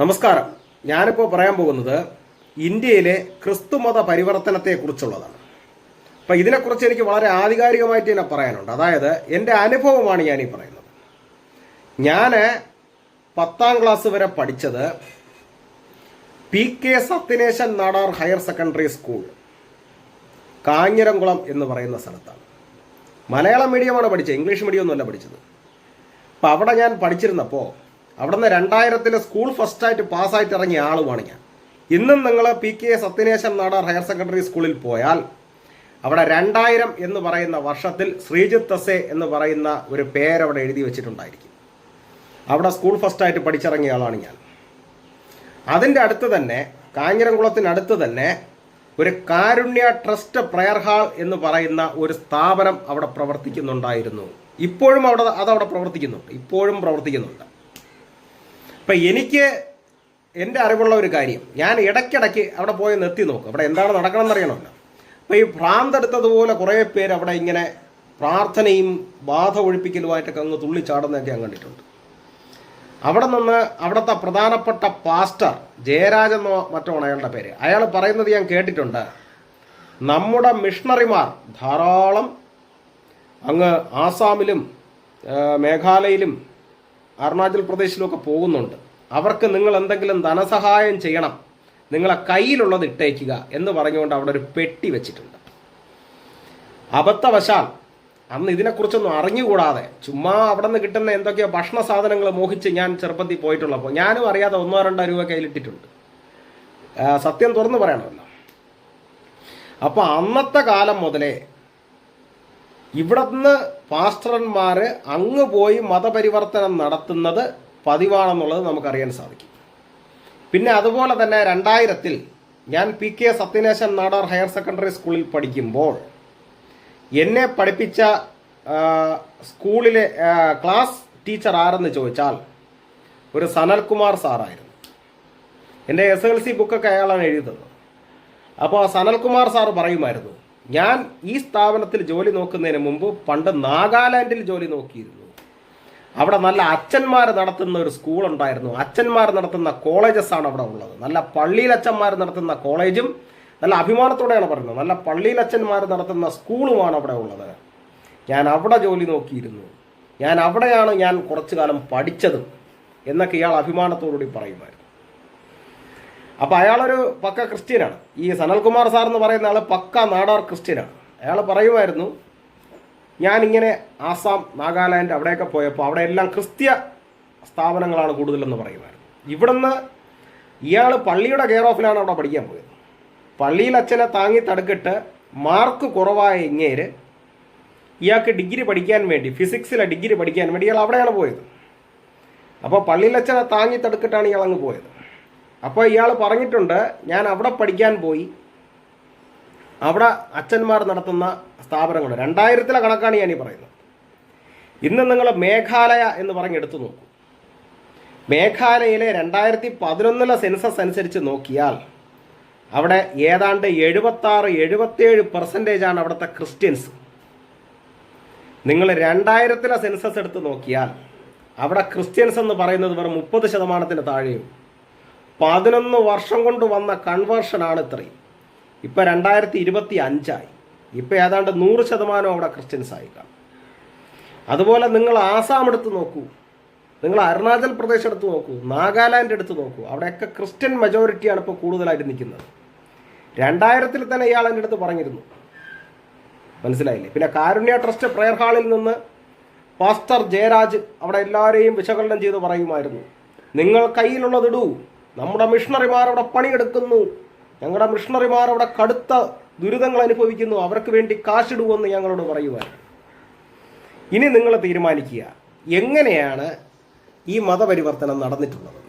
നമസ്കാരം. ഞാനിപ്പോൾ പറയാൻ പോകുന്നത് ഇന്ത്യയിലെ ക്രിസ്തുമത പരിവർത്തനത്തെക്കുറിച്ചുള്ളതാണ്. അപ്പം ഇതിനെക്കുറിച്ച് എനിക്ക് വളരെ ആധികാരികമായിട്ട് തന്നെ പറയാനുണ്ട്. അതായത് എന്റെ അനുഭവമാണ് ഞാൻ ഈ പറയുന്നത്. ഞാൻ പത്താം ക്ലാസ് വരെ പഠിച്ചത് P K Sathyanesan Nadar higher secondary school Kanjiramkulam എന്ന് പറയുന്ന സ്ഥലത്താണ്. മലയാളം മീഡിയമാണ് പഠിച്ചത് ഇംഗ്ലീഷ് മീഡിയം ഒന്നുമല്ല പഠിച്ചത്. അപ്പം അവിടെ ഞാൻ പഠിച്ചിരുന്നപ്പോൾ അവിടെ നിന്ന് രണ്ടായിരത്തിലെ സ്കൂൾ ഫസ്റ്റായിട്ട് പാസ്സായിട്ട് ഇറങ്ങിയ ആളുമാണ് ഞാൻ. ഇന്നും നിങ്ങൾ P K Sathyanesan Nadar higher secondary സ്കൂളിൽ പോയാൽ അവിടെ രണ്ടായിരം എന്ന് പറയുന്ന വർഷത്തിൽ ശ്രീജിത്ത് തസെ എന്ന് പറയുന്ന ഒരു പേരവിടെ എഴുതി വെച്ചിട്ടുണ്ടായിരിക്കും. അവിടെ സ്കൂൾ ഫസ്റ്റായിട്ട് പഠിച്ചിറങ്ങിയ ആളാണ് ഞാൻ. അതിന്റെ അടുത്ത് തന്നെ കാഞ്ഞിരംകുളത്തിനടുത്ത് തന്നെ ഒരു കാരുണ്യ ട്രസ്റ്റ് പ്രയർ ഹാൾ എന്ന് പറയുന്ന ഒരു സ്ഥാപനം അവിടെ പ്രവർത്തിക്കുന്നുണ്ടായിരുന്നു. ഇപ്പോഴും അവിടെ അതവിടെ പ്രവർത്തിക്കുന്നുണ്ട്. ഇപ്പോഴും പ്രവർത്തിക്കുന്നുണ്ട്. അപ്പം എനിക്ക് എന്റെ അറിവുള്ള ഒരു കാര്യം. ഞാൻ ഇടയ്ക്കിടയ്ക്ക് അവിടെ പോയി നിർത്തി നോക്കും. അവിടെ എന്താണ് നടക്കണം അറിയണമല്ലോ. അപ്പോൾ ഈ ഭ്രാന്തെടുത്തതുപോലെ കുറേ പേര് അവിടെ ഇങ്ങനെ പ്രാർത്ഥനയും ബാധ ഒഴിപ്പിക്കലുമായിട്ടൊക്കെ അങ്ങ് തുള്ളിച്ചാടുന്നതൊക്കെ ഞാൻ കണ്ടിട്ടുണ്ട്. അവിടെ നിന്ന് അവിടുത്തെ പ്രധാനപ്പെട്ട പാസ്റ്റർ ജയരാജെന്നോ മറ്റോ ആണ് അയാളുടെ പേര്. അയാൾ പറയുന്നത് ഞാൻ കേട്ടിട്ടുണ്ട്. നമ്മുടെ മിഷണറിമാർ ധാരാളം അങ്ങ് ആസാമിലും മേഘാലയിലും അരുണാചൽ പ്രദേശിലൊക്കെ പോകുന്നുണ്ട്. അവർക്ക് നിങ്ങൾ എന്തെങ്കിലും ധനസഹായം ചെയ്യണം. നിങ്ങളെ കയ്യിലുള്ളത് ഇട്ടേക്കുക എന്ന് പറഞ്ഞുകൊണ്ട് അവിടെ ഒരു പെട്ടി വെച്ചിട്ടുണ്ട്. അബദ്ധവശാൽ അന്ന് ഇതിനെക്കുറിച്ചൊന്നും അറിഞ്ഞുകൂടാതെ ചുമ്മാ അവിടെ നിന്ന് കിട്ടുന്ന എന്തൊക്കെയോ ഭക്ഷണ സാധനങ്ങൾ മോഹിച്ച് ഞാൻ ചെറുപ്പത്തിൽ പോയിട്ടുള്ളപ്പോൾ ഞാനും അറിയാതെ ഒന്നോ രണ്ടോ രൂപ കയ്യിലിട്ടിട്ടുണ്ട്. സത്യം തുറന്നു പറയണമല്ലോ. അപ്പോൾ അന്നത്തെ കാലം മുതലേ ഇവിടുന്ന് പാസ്റ്റർമാർ അങ്ങ് പോയി മതപരിവർത്തനം നടത്തുന്നത് പതിവാണെന്നുള്ളത് നമുക്കറിയാൻ സാധിക്കും. പിന്നെ അതുപോലെ തന്നെ രണ്ടായിരത്തിൽ ഞാൻ P K Sathyanesan Nadar higher secondary സ്കൂളിൽ പഠിക്കുമ്പോൾ എന്നെ പഠിപ്പിച്ച സ്കൂളിലെ ക്ലാസ് ടീച്ചർ ആരെന്ന് ചോദിച്ചാൽ ഒരു സനൽകുമാർ സാറായിരുന്നു. എന്റെ എസ് എൽ സി ബുക്കൊക്കെ അയാളാണ് എഴുതുന്നത് അപ്പോൾ സനൽകുമാർ സാർ പറയുമായിരുന്നു ഞാൻ ഈ സ്ഥാപനത്തിൽ ജോലി നോക്കുന്നതിന് മുമ്പ് പണ്ട് നാഗാലാൻഡിൽ ജോലി നോക്കിയിരുന്നു. അവിടെ നല്ല അച്ഛന്മാർ നടത്തുന്ന ഒരു സ്കൂൾ ഉണ്ടായിരുന്നു. അച്ഛന്മാർ നടത്തുന്ന കോളേജസ് ആണ് അവിടെ ഉള്ളത്. നല്ല പള്ളിയിൽ അച്ഛന്മാർ നടത്തുന്ന കോളേജും നല്ല അഭിമാനത്തോടെയാണ് പറയുന്നത്. നല്ല പള്ളിയിൽ അച്ഛന്മാർ നടത്തുന്ന സ്കൂളുമാണ് അവിടെ ഉള്ളത്. ഞാൻ അവിടെ ജോലി നോക്കിയിരുന്നു. ഞാൻ അവിടെയാണ് ഞാൻ കുറച്ചു കാലം പഠിച്ചതും എന്നൊക്കെ ഇയാൾ അഭിമാനത്തോടുകൂടി പറയുമായിരുന്നു. അപ്പോൾ അയാളൊരു പക്ക ക്രിസ്ത്യനാണ്. ഈ സനൽകുമാർ സാർ എന്ന് പറയുന്ന ആൾ പക്ക നാടാർ ക്രിസ്ത്യനാണ്. അയാൾ പറയുമായിരുന്നു ഞാനിങ്ങനെ ആസാം നാഗാലാൻഡ് അവിടെയൊക്കെ പോയപ്പോൾ അവിടെ എല്ലാം ക്രിസ്ത്യ സ്ഥാപനങ്ങളാണ് കൂടുതലെന്ന് പറയുമായിരുന്നു. ഇവിടുന്ന് ഇയാൾ പള്ളിയുടെ കെയർ ഓഫിലാണ് അവിടെ പഠിക്കാൻ പോയത്. പള്ളിയിൽ അച്ഛനെ താങ്ങി തടുക്കിട്ട് മാർക്ക് കുറവായ ഇങ്ങേര് ഇയാൾക്ക് ഡിഗ്രി പഠിക്കാൻ വേണ്ടി ഫിസിക്സിലെ ഡിഗ്രി പഠിക്കാൻ വേണ്ടി ഇയാൾ അവിടെയാണ് പോയത്. അപ്പോൾ പള്ളിയിൽ അച്ഛനെ താങ്ങി തടുക്കിട്ടാണ് ഇയാൾ അങ്ങ് പോയത്. അപ്പോൾ ഇയാൾ പറഞ്ഞിട്ടുണ്ട് ഞാൻ അവിടെ പഠിക്കാൻ പോയി. അവിടെ അച്ഛന്മാർ നടത്തുന്ന സ്ഥാപനങ്ങൾ. രണ്ടായിരത്തിലെ കണക്കാണ് ഞാൻ ഈ പറയുന്നത്. ഇന്ന് നിങ്ങൾ മേഘാലയ എന്ന് പറഞ്ഞ് എടുത്തു നോക്കൂ. മേഘാലയയിലെ രണ്ടായിരത്തി പതിനൊന്നിലെ സെൻസസ് അനുസരിച്ച് നോക്കിയാൽ അവിടെ ഏതാണ്ട് എഴുപത്താറ് എഴുപത്തേഴ് ആണ് അവിടുത്തെ ക്രിസ്ത്യൻസ്. നിങ്ങൾ രണ്ടായിരത്തിലെ സെൻസസ് എടുത്ത് നോക്കിയാൽ അവിടെ ക്രിസ്ത്യൻസ് എന്ന് പറയുന്നത് വെറും മുപ്പത് ശതമാനത്തിന് താഴെയും പതിനൊന്ന് വർഷം കൊണ്ട് വന്ന കൺവേർഷനാണ് ഇത്രയും. ഇപ്പം രണ്ടായിരത്തി ഇരുപത്തി അഞ്ചായി ഇപ്പം ഏതാണ്ട് നൂറ് ശതമാനം അവിടെ ക്രിസ്ത്യൻസ് ആയി കാണും അതുപോലെ നിങ്ങൾ ആസാം എടുത്ത് നോക്കൂ. നിങ്ങൾ അരുണാചൽ പ്രദേശ് എടുത്ത് നോക്കൂ. നാഗാലാൻഡ് എടുത്ത് നോക്കൂ. അവിടെയൊക്കെ ക്രിസ്ത്യൻ മെജോറിറ്റിയാണ് ഇപ്പോൾ കൂടുതലായിട്ട് നിൽക്കുന്നത്. രണ്ടായിരത്തിൽ തന്നെ ഇയാൾ എന്റെ അടുത്ത് പറഞ്ഞിരുന്നു. മനസ്സിലായില്ലേ? പിന്നെ കാരുണ്യ ട്രസ്റ്റ് പ്രയർ ഹാളിൽ നിന്ന് പാസ്റ്റർ ജയരാജ് അവിടെ എല്ലാവരെയും വിശകലനം ചെയ്ത് പറയുമായിരുന്നു. നിങ്ങൾ കയ്യിലുള്ളത് ഇടൂ. നമ്മുടെ മിഷണറിമാർ അവിടെ പണിയെടുക്കുന്നു. ഞങ്ങളുടെ മിഷണറിമാർ അവിടെ കടുത്ത ദുരിതങ്ങൾ അനുഭവിക്കുന്നു. അവർക്ക് വേണ്ടി കാശിടുവെന്ന് ഞങ്ങളോട് പറയുവാൻ. ഇനി നിങ്ങൾ തീരുമാനിക്കുക. എങ്ങനെയാണ് ഈ മതപരിവർത്തനം നടന്നിട്ടുള്ളത്?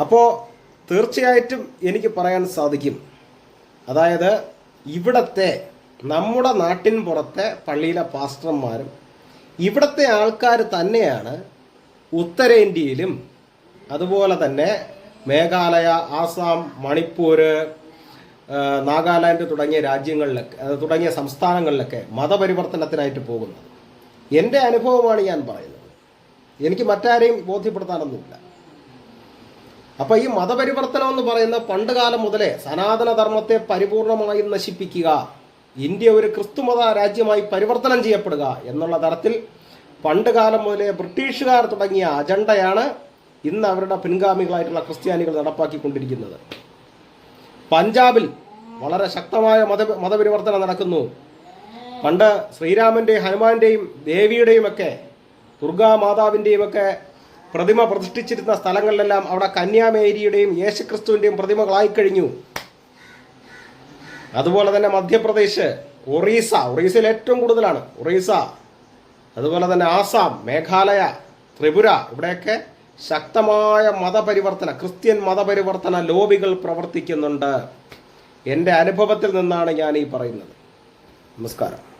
അപ്പോൾ തീർച്ചയായിട്ടും എനിക്ക് പറയാൻ സാധിക്കും. അതായത് ഇവിടത്തെ നമ്മുടെ നാട്ടിൻ പുറത്തെ പള്ളിയിലെ പാസ്റ്റർമാരും ഇവിടത്തെ ആൾക്കാർ തന്നെയാണ് ഉത്തരേന്ത്യയിലും അതുപോലെ തന്നെ മേഘാലയ ആസാം മണിപ്പൂർ നാഗാലാൻഡ് തുടങ്ങിയ രാജ്യങ്ങളിലൊക്കെ തുടങ്ങിയ സംസ്ഥാനങ്ങളിലൊക്കെ മതപരിവർത്തനത്തിനായിട്ട് പോകുന്നത്. എന്റെ അനുഭവമാണ് ഞാൻ പറയുന്നത്. എനിക്ക് മറ്റാരെയും ബോധ്യപ്പെടുത്താനൊന്നുമില്ല. അപ്പോൾ ഈ മതപരിവർത്തനം എന്ന് പറയുന്ന പണ്ട് കാലം മുതലേ സനാതനധർമ്മത്തെ പരിപൂർണമായി നശിപ്പിക്കുക ഇന്ത്യ ഒരു ക്രിസ്തുമത രാജ്യമായി പരിവർത്തനം ചെയ്യപ്പെടുക എന്നുള്ള തരത്തിൽ പണ്ട് കാലം മുതലേ ബ്രിട്ടീഷുകാർ തുടങ്ങിയ അജണ്ടയാണ് ഇന്ന് അവരുടെ പിൻഗാമികളായിട്ടുള്ള ക്രിസ്ത്യാനികൾ നടപ്പാക്കിക്കൊണ്ടിരിക്കുന്നത്. പഞ്ചാബിൽ വളരെ ശക്തമായ മത മതപരിവർത്തനം നടക്കുന്നു. പണ്ട് ശ്രീരാമന്റെയും ഹനുമാന്റെയും ദേവിയുടെയും ഒക്കെ ദുർഗാ മാതാവിന്റെയും ഒക്കെ പ്രതിമ പ്രതിഷ്ഠിച്ചിരുന്ന സ്ഥലങ്ങളിലെല്ലാം അവിടെ കന്യാമേരിയുടെയും യേശുക്രിസ്തുവിന്റെയും പ്രതിമകളായി കഴിഞ്ഞു അതുപോലെ തന്നെ മധ്യപ്രദേശ് ഒറീസ ഒറീസയിൽ ഏറ്റവും കൂടുതലാണ്. ഒറീസ അതുപോലെ തന്നെ ആസാം മേഘാലയ ത്രിപുര ഇവിടെയൊക്കെ ശക്തമായ മതപരിവർത്തന ക്രിസ്ത്യൻ മതപരിവർത്തന ലോബികൾ പ്രവർത്തിക്കുന്നുണ്ട്. എന്റെ അനുഭവത്തിൽ നിന്നാണ് ഞാൻ ഈ പറയുന്നത്. നമസ്കാരം.